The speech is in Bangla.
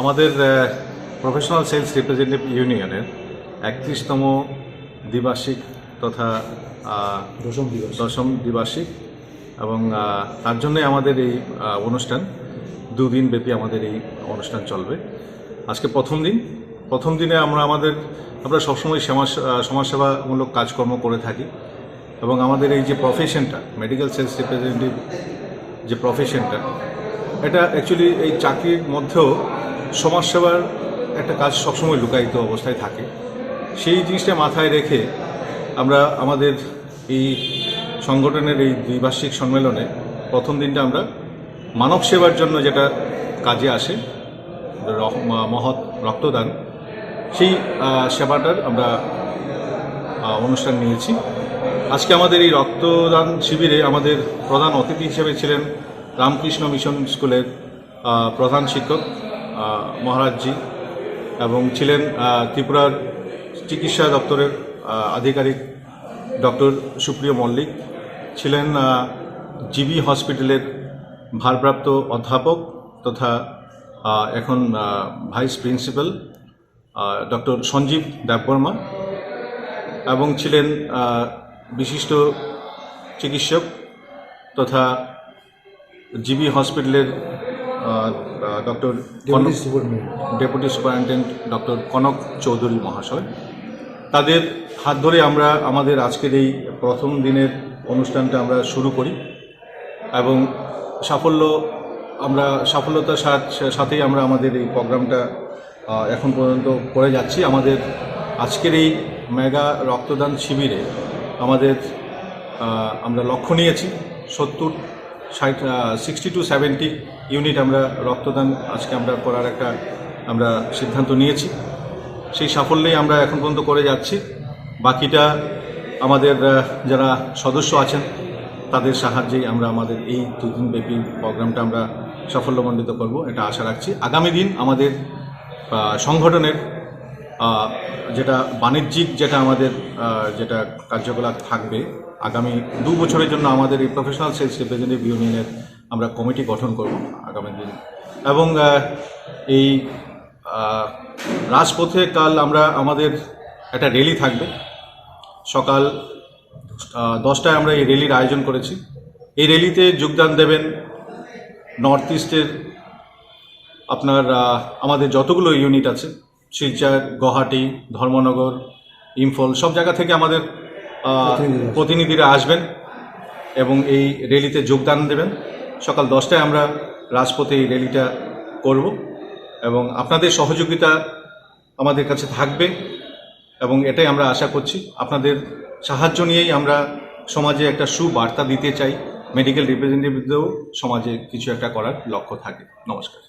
আমাদের প্রফেশনাল সেলস রিপ্রেজেন্টেটিভ ইউনিয়নের একত্রিশতম দ্বিবার্ষিক তথা দশম দশম দ্বিবার্ষিক এবং তার জন্যই আমাদের এই অনুষ্ঠান দুদিন ব্যাপী আমাদের এই অনুষ্ঠান চলবে। আজকে প্রথম দিন। প্রথম দিনে আমরা আমাদের আমরা সবসময় সমাজ সমাজসেবামূলক কাজকর্ম করে থাকি এবং আমাদের এই যে প্রফেশনটা মেডিকেল সেলস রিপ্রেজেন্টেটিভ যে প্রফেশনটা এটা অ্যাকচুয়ালি এই চাকরির মধ্যেও সমাজসেবার একটা কাজ সবসময় লুকায়িত অবস্থায় থাকে। সেই জিনিসটা মাথায় রেখে আমরা আমাদের এই সংগঠনের এই দ্বিবার্ষিক সম্মেলনে প্রথম দিনটা আমরা মানব সেবার জন্য যেটা কাজে আসে মহৎ রক্তদান, সেই সেবাটার আমরা অনুষ্ঠান নিয়েছি। আজকে আমাদের এই রক্তদান শিবিরে আমাদের প্রধান অতিথি হিসেবে ছিলেন রামকৃষ্ণ মিশন স্কুলের প্রধান শিক্ষক মহারাজজি এবং ছিলেন ত্রিপুরার চিকিৎসা দপ্তরের আধিকারিক ডক্টর সুপ্রিয় মল্লিক। ছিলেন জিবি হসপিটালের ভারপ্রাপ্ত অধ্যাপক তথা এখন vice principal doctor Sanjib Debbarma এবং ছিলেন বিশিষ্ট চিকিৎসক তথা জিবি হসপিটালের doctor deputy superintendent doctor Kanak Choudhury মহাশয়। তাদের হাত ধরে আমরা আমাদের আজকের এই প্রথম দিনের অনুষ্ঠানটা আমরা শুরু করি এবং সাফল্য আমরা সাফল্যতার সাথ- সাথেই আমরা আমাদের এই প্রোগ্রামটা এখন পর্যন্ত করে যাচ্ছি। আমাদের আজকের এই মেগা রক্তদান শিবিরে আমাদের আমরা লক্ষ্য নিয়েছি। সত্তর সিক্সটি টু সেভেন্টি ইউনিট আমরা রক্তদান আজকে আমরা করার একটা আমরা সিদ্ধান্ত নিয়েছি। সেই সাফল্যেই আমরা এখন পর্যন্ত করে যাচ্ছি। বাকিটা আমাদের যারা সদস্য আছেন, তাদের সাহায্যেই আমরা আমাদের এই দুদিন ব্যাপী প্রোগ্রামটা আমরা সাফল্যমণ্ডিত করব, এটা আশা রাখছি। আগামী দিন আমাদের সংগঠনের যেটা বাণিজ্যিক যেটা আমাদের যেটা কার্যকলাপ থাকবে, আগামী দু বছরের জন্য আমাদের এই প্রফেশনাল সেলস রিপ্রেজেন্টেটিভ ইউনিয়নের আমরা কমিটি গঠন করব আগামী দিন। এবং এই রাজপথে কাল আমরা, আমাদের একটা র্যালি থাকবে। সকাল দশটায় আমরা এই র্যালির আয়োজন করেছি। এই র্যালিতে যোগদান দেবেন নর্থ ইস্টের আপনার আমাদের যতগুলো ইউনিট আছে শিলচর গুয়াহাটি ধর্মনগর ইম্ফল সব জায়গা থেকে আমাদের প্রতিনিধিরা। প্রতিনিধিরা আসবেন এবং এই র্যালিতে যোগদান দেবেন। সকাল দশটায় আমরা রাজপথে এই র্যালিটা করব এবং আপনাদের সহযোগিতা আমাদের কাছে থাকবে এবং এটাই আমরা আশা করছি। আপনাদের সাহায্য নিয়েই আমরা সমাজে একটা সুবার্তা দিতে চাই। মেডিকেল রিপ্রেজেন্টেটিভদেরও সমাজে কিছু একটা করার লক্ষ্য থাকে। নমস্কার।